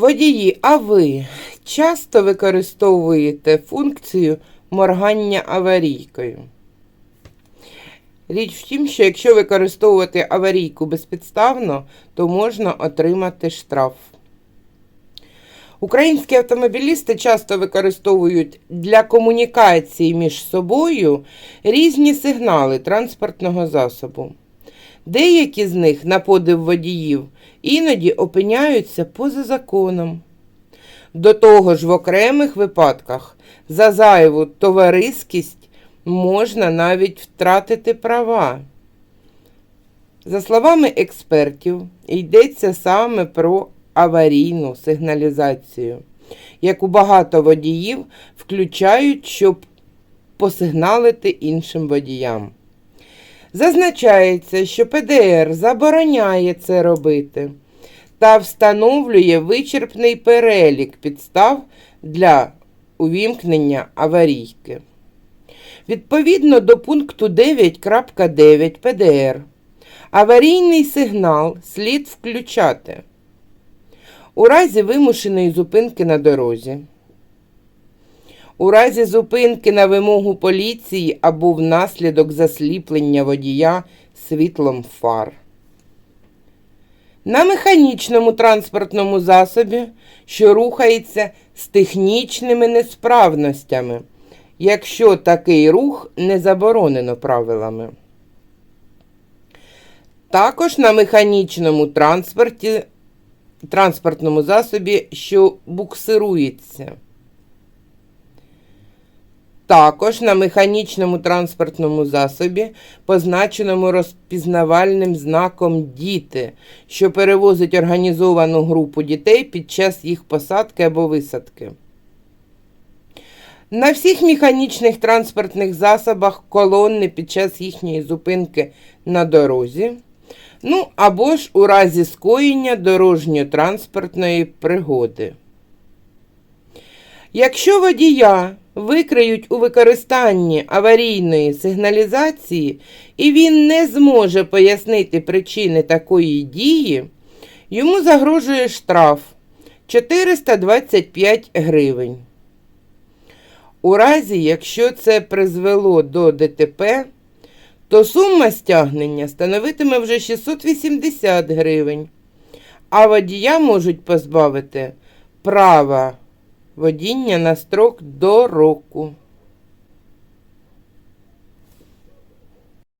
Водії, а ви часто використовуєте функцію моргання аварійкою? Річ в тім, що якщо використовувати аварійку безпідставно, то можна отримати штраф. Українські автомобілісти часто використовують для комунікації між собою різні сигнали транспортного засобу. Деякі з них, на подив водіїв, іноді опиняються поза законом. До того ж, в окремих випадках за зайву товариськість можна навіть втратити права. За словами експертів, йдеться саме про аварійну сигналізацію, яку багато водіїв включають, щоб посигналити іншим водіям. Зазначається, що ПДР забороняє це робити та встановлює вичерпний перелік підстав для увімкнення аварійки. Відповідно до пункту 9.9 ПДР, аварійний сигнал слід включати у разі вимушеної зупинки на дорозі, у разі зупинки на вимогу поліції або внаслідок засліплення водія світлом фар. На механічному транспортному засобі, що рухається з технічними несправностями, якщо такий рух не заборонено правилами. Також на механічному транспорті, транспортному засобі, що буксирується. Також на механічному транспортному засобі, позначеному розпізнавальним знаком Діти, що перевозить організовану групу дітей під час їх посадки або висадки. На всіх механічних транспортних засобах колонни під час їхньої зупинки на дорозі. Ну або ж у разі скоєння дорожньо-транспортної пригоди. Якщо водія викриють у використанні аварійної сигналізації і він не зможе пояснити причини такої дії, йому загрожує штраф 425 гривень. У разі, якщо це призвело до ДТП, то сума стягнення становитиме вже 680 гривень, а водія можуть позбавити права водіння на строк до року.